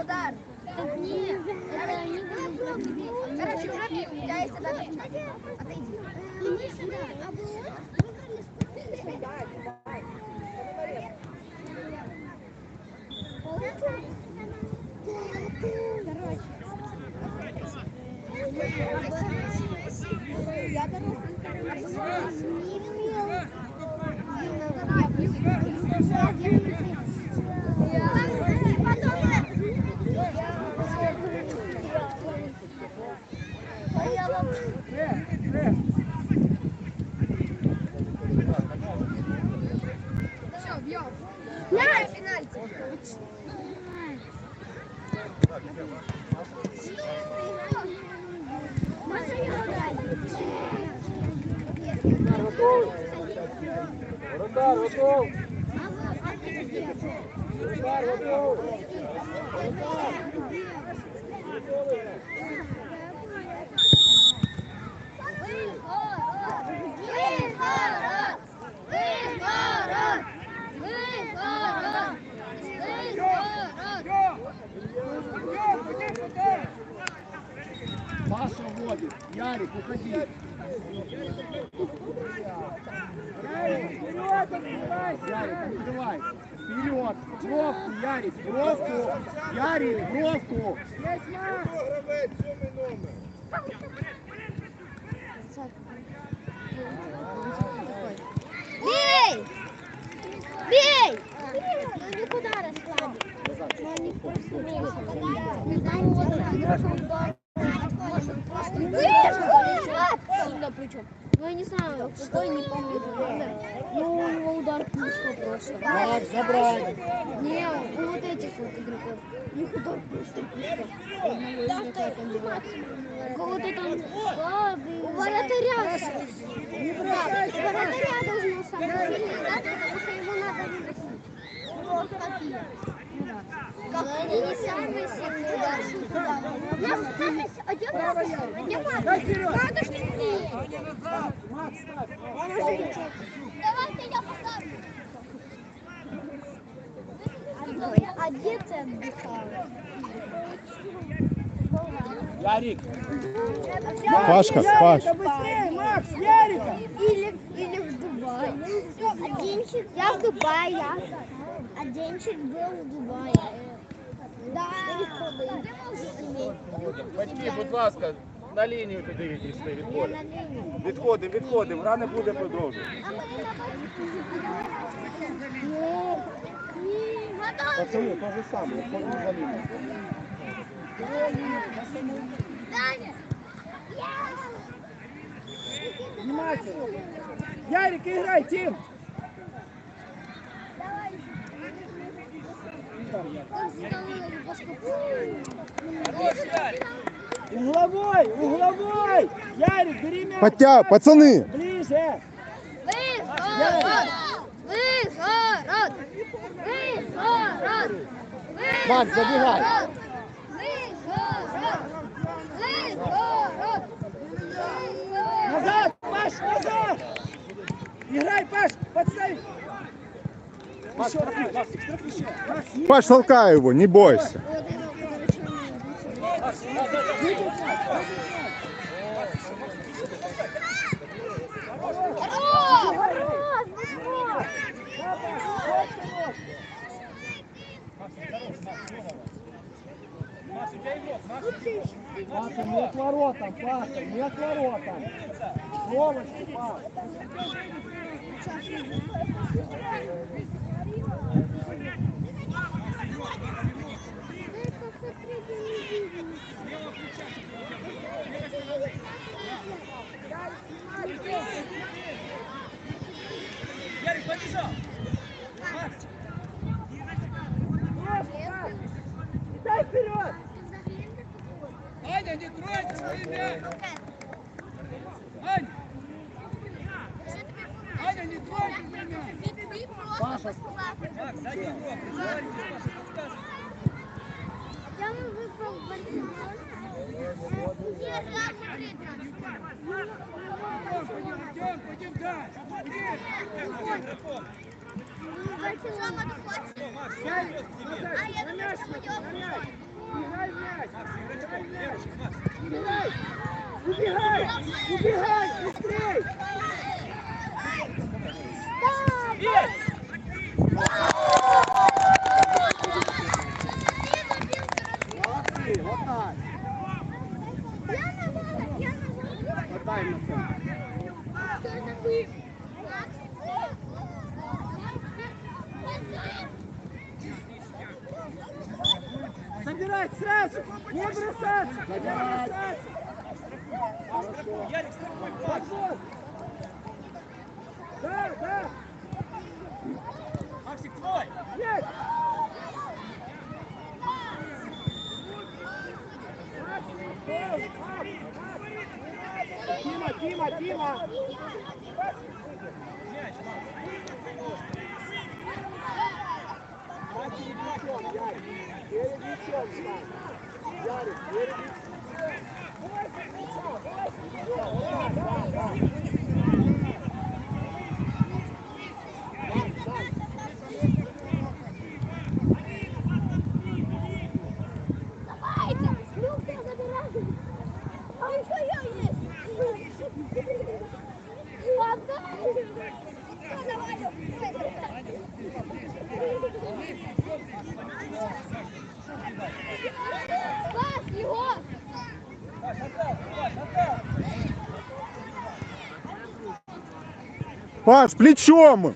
удар. Нет, это не было. Короче, кроме я есть тогда. Отойди. Мы сюда, а вот Я Все, финальте. Воротар, готов! Воротар, готов! Паша вводит. Ярик, уходи. Ярик, вперед открывайся. Ярик, открывай. Вперед. Бровку, Ярик, бровку. Ярик, бровку. Бей! Бей! Ну никуда расслабить. Ну они просто Сюда причем. Ну я не знаю, какой не помню. Ну у него удар близко просто. Мяч забрать. Не, у вот этих вот игроков. У них удар просто. У одного игрока там кого-то там слабый. У бросайся. у вратаря должен самый сильный удар, потому что его надо выбросить. Ну, какие? Как они не самые сильные. У нас где. Надо что. Давайте я поставлю. А где ты? Ярик. Пашка, Паш. Ярика, быстрее, Макс, Ярика. Или, или в Дубае. Одинчик, я в Дубае. Одинчик был в Дубае. Да. Батьки, будь ласка, на лінію туди відійшли, Я відходимо. на линии. Відходимо, відходимо. Рано буде продовжувати. Пацани, то же саме, відходимо за лінію. Даня! Внимательно. Ярик, играй, Тим. Угловой, угловой. Ярик, бери мяч. Подтя... Пацаны, Ближе. Выход! Выход! Выход! Макс, забегай. Назад, Паш, назад. Играй, Паш, подставь. Еще, Макс, Макс, еще. Макс, Паш, толкай его, не бойся. Паша, не к воротам, Паша, не к воротам. Словочки, Паш. behind! Move behind! Дима, Дима, Дима! Перед мячом, Ярик! Перед мячом, Ярик! Ярик, перед мячом! Да, да, да! А, с плечом!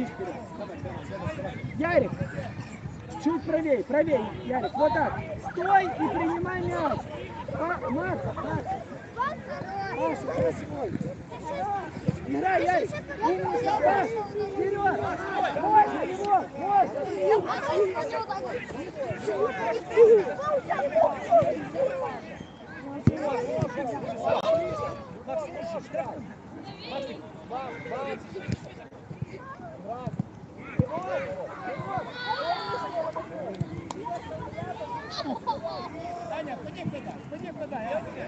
иди вперед. Ярик, чуть правее, правее, Ярик, вот так. Стой и принимай мяч. А, Макс, Макс. Паша, Паша, свой. Играй, Ярик. Умница, Паша. Вперед. Можно его, можно. Максим, Максим, Максим. Аня, ходи куда, ходи куда, я тебя.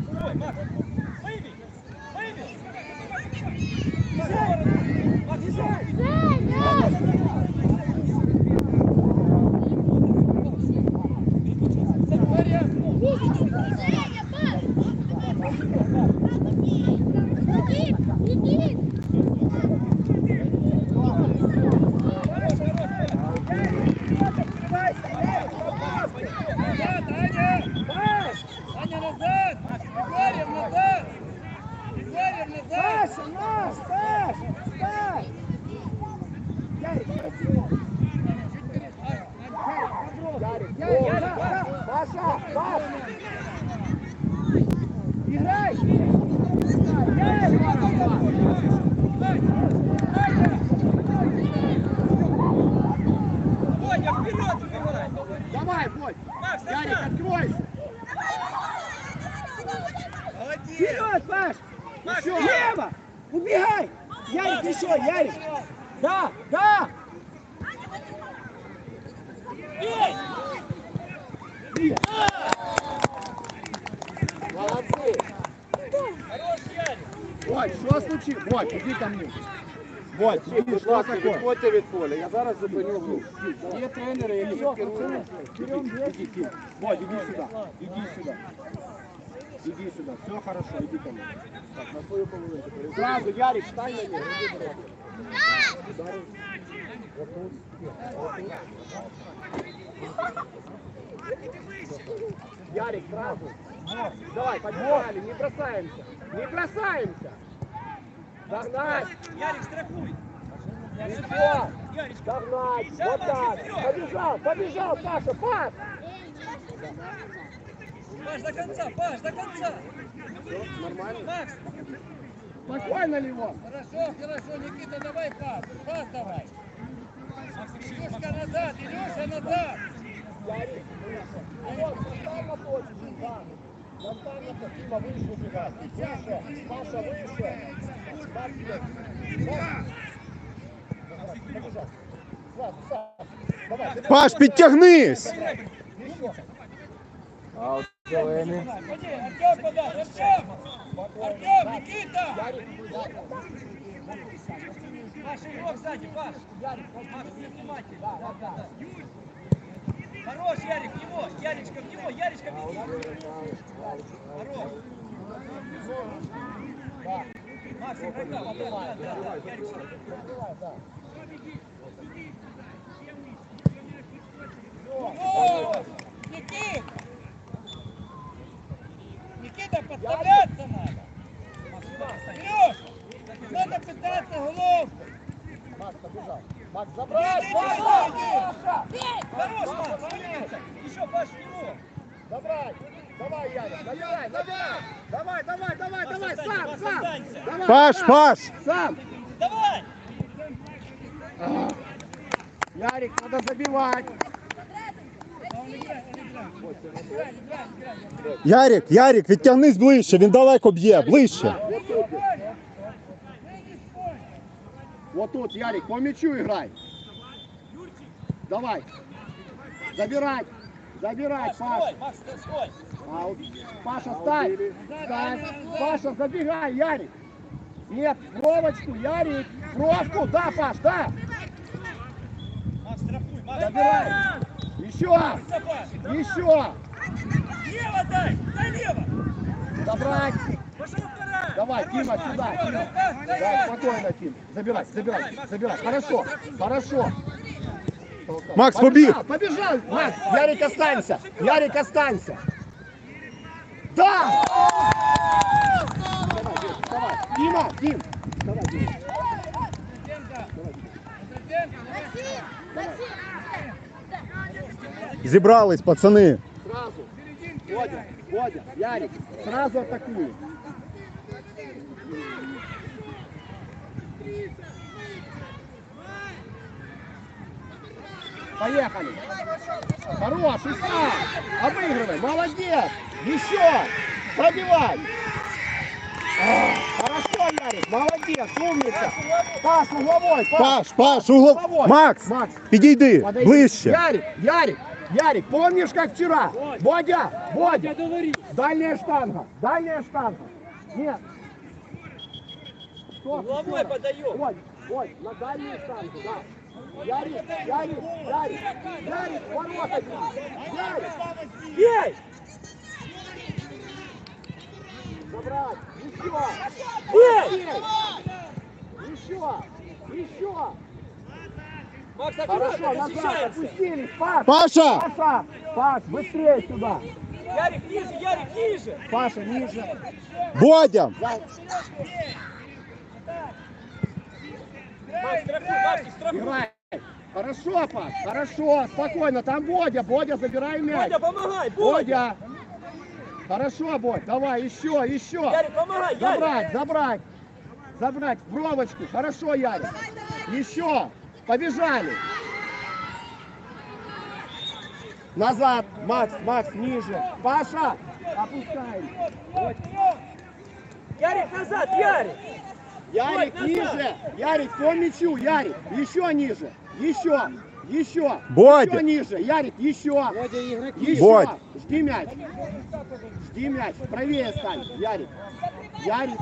Mark. Leave it. Leave it. Passa, passa. E rei! E rei! E rei! E Direito. Бодь, Будь видиш, що ласка, таке? відходьте від поля. Я зараз зупиню гру. Є тренери, які Все, керують. пацаны, Иди, иди. Бодь, иди сюда. Иди сюда. Иди сюда. Все хорошо, иди ко мне. Так, на свою половинку. Сразу, Ярик, встань на нее. Иди, брат. Ударил. Вот тут. Вот тут. Ярик, сразу. Давай, побежали, не бросаемся. Не бросаемся. Догнать. Ярик, страхуй. Ярик, Догнать. Вот так. Побежал, побежал, Паша, пас. Паш, до конца, Паш, до конца. Нормально. Макс, Спокойно, Левон. хорошо, хорошо, Никита, давай пас, пас давай. Илюшка назад, Илюша назад. Ярик, Левон, поставь на точку. Да. Поставь на точку. Дима, выше убегай. Выше. Паша, выше. Паш, підтягнись! Ходи, Артем подай, Артем. Артем, Никита. Ярик, да. Паш, игрок сзади, Паш. Не внимательно. Да, да, да. Хорош, Ярик, в него, Яричка, в него, Яричка, веди. Хорош. Макс, игрока, да, да, да, Яричка. О, Никит! Никита, подставляться надо! Сереж, надо пытаться головку! Макс, побежал. Макс, забрать. Паша! Паша! Хорош, Макс, умница! Еще, Паш, в него! Забрать! Давай, Ярик, забирай, забирай! Давай, давай, давай, Паш, давай, останься, сам, Паш, сам! останься. Давай, Паш, сам, Паш! Сам! Давай! Ярик, надо забивать! Ярик, Ярик, відтягнись ближче, він далеко б'є, ближче. Вот тут, Ярик, по мячу играй! Давай! Забирать! Забирать, Макс, Паш! стой, Макс, ты стой! А, вот Паша! Паша, забегай, Ярик! Нет, бровочку, Ярик! Бровку, да, Паш, да! Макс, штрафуй, Макс! Забирай! Еще! Еще! Лево дай! Дай лево! Забрать! Давай, Тима, сюда, Тима. Да, спокойно, Тим. Забирай, забирай, забирай. Хорошо, хорошо. Макс, побіг! побежал, Макс. Ярик, останься. Ярик, останься. Да! Дим, давай. Дима, Дим. Давай, Дима. Зібрались, пацани. Сразу. Водя, Водя, Ярик, сразу атакуем. Поехали. Хорош, Иса. Обыгрывай. Молодец. Еще. Пробивай. Хорошо, Ярик. Молодец. Умница. Паш, угловой. Паш. Паш. Угловой. Макс, Макс. підійди, Подойди. ближче. Ярик, Ярик, Ярик, помнишь, как вчера? Бодя, Бодя, дальняя штанга, дальняя штанга. Нет. Что? Угловой подаю. Бодь, Бодь, на дальнюю штангу, да. Ярик, Ярик, Ярик, Ярик, ворота. Ярик, бей! Забрать, еще, бей! Еще, еще. Макс, Хорошо, назад, опустились, Паш! Паша! Паша! Паш, быстрее сюда! Ярик, ниже, Ярик, ниже! Паша, ниже! Бодя! Да, Макс, штрафуй, Макс, штрафуй! играй! Хорошо, Паш, хорошо, спокойно, там Бодя, Бодя, забирай мяч! Бодя, помогай, Бодя! Бодя! Хорошо, Бодь, давай, еще, еще! Ярик, помогай, Ярик! Забрать, забрать! Забрать, бровочку, хорошо, Ярик! Еще! Побежали! Назад, Макс, Макс, ниже! Паша! Опускаем! Ярик, назад, Ярик! Ярик, ниже! Ярик, по мячу, Ярик! Еще ниже! Еще! Еще! Бодя! Еще ниже! Ярик, еще! Еще! Бодь! Жди мяч! Жди мяч! Правее стань, Ярик! Ярик!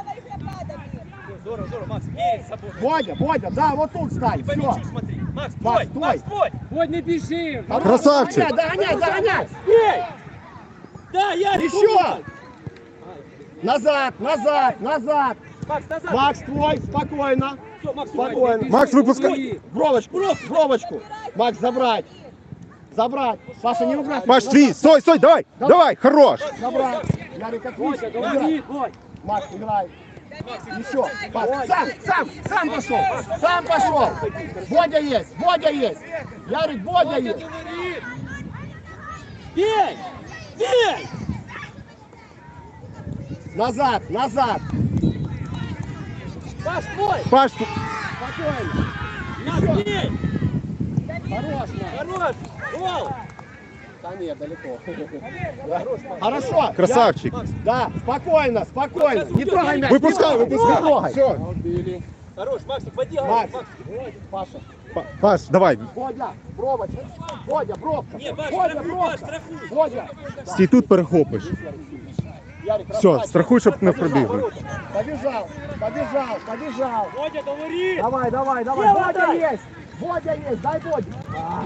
Здорово, здорово, Макс, перед собой. Бодя, Бодя, да, вот тут стань, все. мячу смотри. Макс, Макс, стой. Макс, стой. Вот не бежи. Красавчик. Догоняй, догоняй. Эй! Да, Ярик, Еще. Назад, назад, назад. Макс, назад. Макс, твой, спокойно. Всё, Макс, Спокойно. бежи, Макс, выпускай. Бровочку, бровочку. Макс, забрать. Забрать. Паша, не убрать. Паш, твій, стой, стой, давай, давай, хорош. Забрать. Ярик, отлично. Играй. Макс, играй. Еще. Пас. Сам, сам, сам пошел. Сам пошел. Бодя есть, Бодя есть. Ярик, Бодя есть. Бей! Бей! Назад, назад. Паш, твой! Паш, ту- Спокойно. Бей! Хорош. Хорош! Гол! Да нет, далеко. Хорошо. красавчик. Да, спокойно, спокойно. Не трогай мяч. Выпускай, выпускай. Не трогай. Все. хорош, Максик, поди, Макс. Паша. Па- Паш, давай. Бодя, пробочка. Бодя, пробка. Паш, пробка. Бодя. Стій тут перехопиш. Ярик, Все, расслабься. страхуй, щоб не Побежал, пробігли. ворота. Побежал, побежал, побежал. Водя, говори! Давай, давай, давай. Лево Бодя дай. есть. Бодя есть, дай Бодя. А.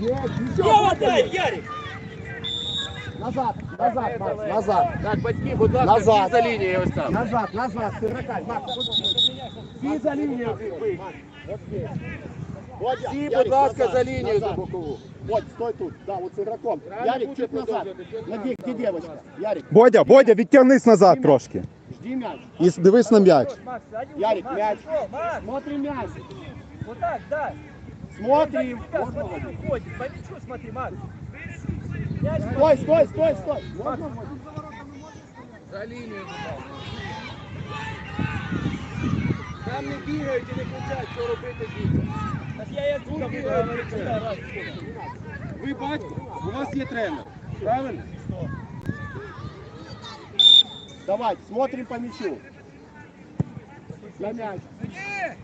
Есть, еще Лево Бодя дай, есть. Ярик! Назад, назад, Макс, назад. Так, батьки, будь ласка, Назад. всі за лінією ось там. Назад, назад, с игроками. Макс, вот здесь. Всі за линию. Макс, вот здесь. Бодя, Всі, Ярик, будь ласка, назад, за лінію за назад. бокову. Бодь, стой тут. Да, вот с игроком. Ярик, буде чуть назад. продовжувати. Ноги, где девочка? Ярик, Бодя, Бодя, відтягнись назад трошки. жди мяч. І дивись на м'яч. Макс, один, Ярик, Макс, мяч. всё, Макс, Смотрим мяч. вот так, да. Смотрим. Да, Вот смотри, молодец. уходит, по мячу смотри, Макс. Мяч, Стой, стой, стой, стой. Можно вводить? За лінію, будь ласка. Там не бігають і не кричать, що робити дітям. Раз. Ви батько, у вас є тренер. Правильно? Давай, смотрим по мячу. На мяч.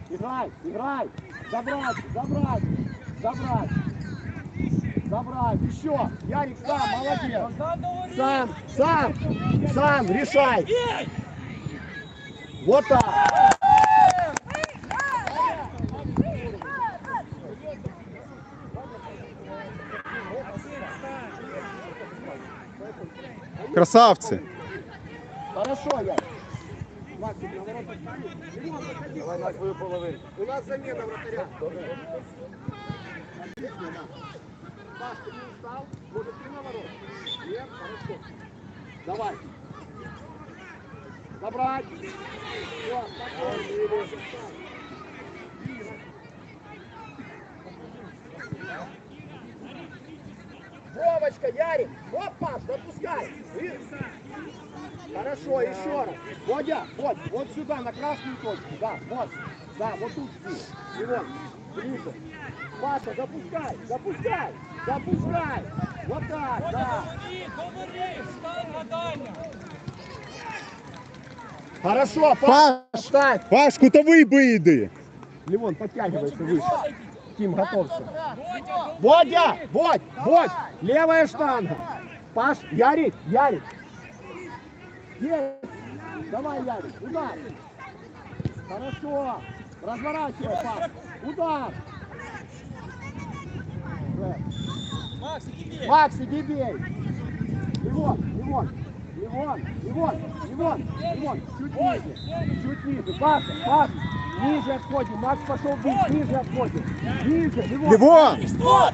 Играй, играй. Забрать, забрать, забрать. Забрать. Еще. Ярик сам, молодец. Сам! Сам, сам, решай. Вот так. Красавці. Хорошо, стоишь? Давай. У нас замена вратаря. Паш, ты не устал? Может, ты на ворот? Нет? Хорошо. Давай. Забрать. Всё, спокойно. Вовочка, Ярик. Вот, Паш, допускай. И- Хорошо, еще раз. Водя, вот, вот сюда, на красную точку. Да, вот. Да, вот тут жди. И вот, ближе. Паша, запускай, запускай, запускай. Вот так, да. Говори, говори, встань на дальнем. Хорошо, Паш, Паш, встань. Паш, кутовий би йди. Левон, подтягивайся выше. Тим, готовься. Водя, Водя, Водь, Водь, левая штанга. Паш, Ярик, Ярик. Есть. Давай, Ярик, удар. Хорошо. Разворачивай, Паш. Удар. Макс, иди бей. Макс, иди бей. Левон, Левон, Левон, Левон, Левон, Левон. Чуть ниже, чуть ниже. Паша, Паша. Ниже отходим. Макс пошел бить, ниже отходим. Ниже. Лівон! Что?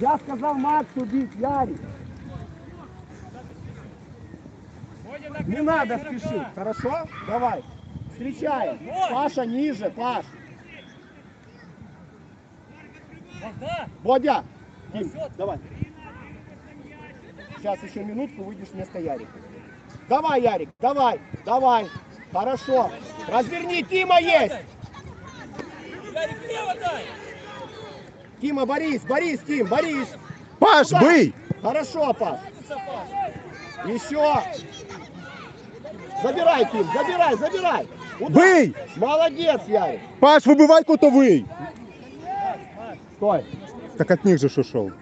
Я сказал Максу бить, Ярик. Не надо спешить, хорошо? Давай. Встречаем. Паша ниже, Паш. Бодя. Дим, давай. Сейчас еще минутку выйдешь вместо Ярика. Давай, Ярик, давай, давай. Хорошо. Разверни, Тима есть. Тима, Борис, Борис, Тим, Борис. Паш, бий! Хорошо, Паш. Еще. Забирай, Тим, забирай, забирай. Удар. Бий! Молодец, Ярик. Паш, вибивай кутовий! Стой. Так от них же що шов.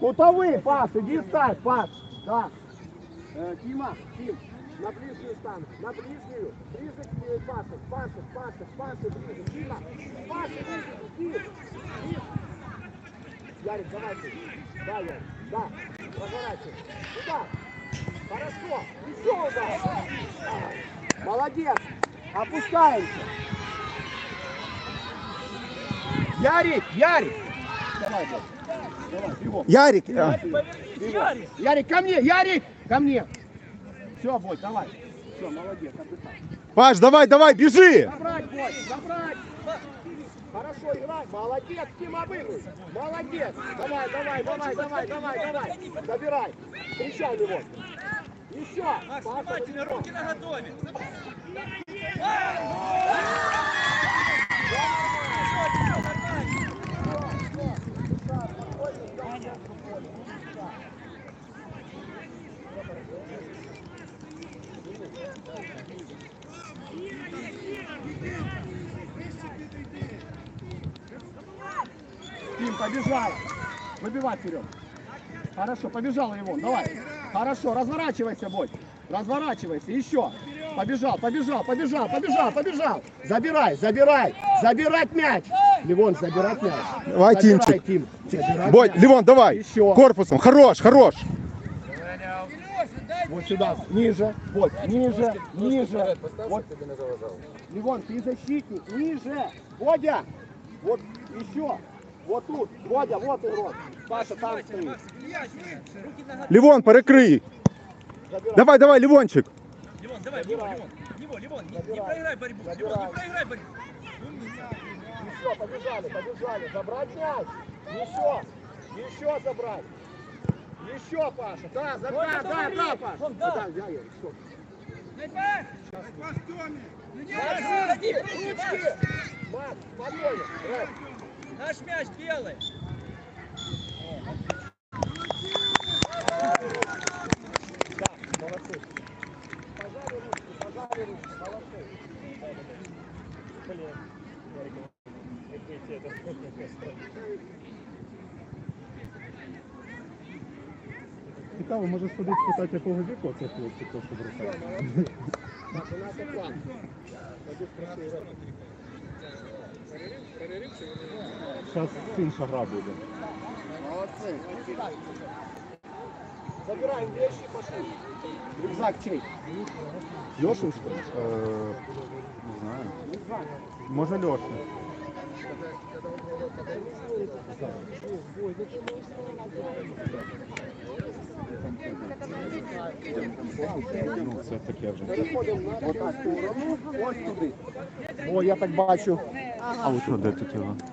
Кутовый, Паш, иди ставь, Паш. Да. Э, Тима, Тим, На ближнюю стану. На ближнюю. Ближе к э, Паше. Паше, Паше, Паше, ближе. Дима. Паше, ближе. Дима. Ярик, давай ты. Да, Ярик. Да. Разворачивай. Туда. Хорошо. Еще удар. А, Молодец. Опускаемся. Ярик, Ярик. Давай. Давай, бегом. Ярик, а, Ярик, Ярик, ко мне, Ярик, ко мне. Все, Бодь, давай. Все, молодец, отдыхай. Паш, давай, давай, бежи! Забрать, Бодь, забрать. Хорошо, играй. Молодец, Тима выиграй. Молодец. Давай, давай, давай, давай, давай, давай. Забирай. Встречай его. Еще. Макс, внимательно, руки на готове. Тим, побежал. Выбивай вперед. Хорошо, побежал его. Давай. Хорошо, разворачивайся, Бодь. Разворачивайся. Еще. Побежал, побежал, побежал, побежал, побежал. Забирай, забирай. Забирать мяч. Ливон, забирать мяч. Давай, Забирай, Тимчик. Тим. Забирать Бодь, мяч. Левон, давай! Еще. Корпусом, хорош, хорош! Вот сюда, ниже, вот, ниже, ниже. Вот. Ливон, ты защитник, ниже. Водя, вот еще. Вот тут, Водя, вот игрок. Паша там стоит. Левон, перекрий! Забирай. Давай, давай, Левончик! Левон, давай, Левон, Левон. Левон, Левон, не, не Забирай. проиграй борьбу. Забирай. не проиграй борьбу. Еще, побежали, побежали. Забрать мяч. Еще, еще забрать. Еще, Паша. Да, за, Вон, да, да, да, Паша. да. Да, я, я? Ходи, Ручки. Макс, спокойно. Рэп. Наш мяч белый. Да, молодцы. Пожали ручки, пожали ручки, молодцы. Блин. Цікаво, може сходити спитати, якого віку це хлопці, хто що бросає. Так, у нас экран. Пойдет красиво. Зараз інша гра буде. Молодцы. Забираем вещи, пошли. Рюкзак чей? Льошин, що ли? Е, Не знаю. Може Льошин. Ну, це таке вже. Переходимо на сторону. Ось туди. О, я так бачу. А от що, де тут його?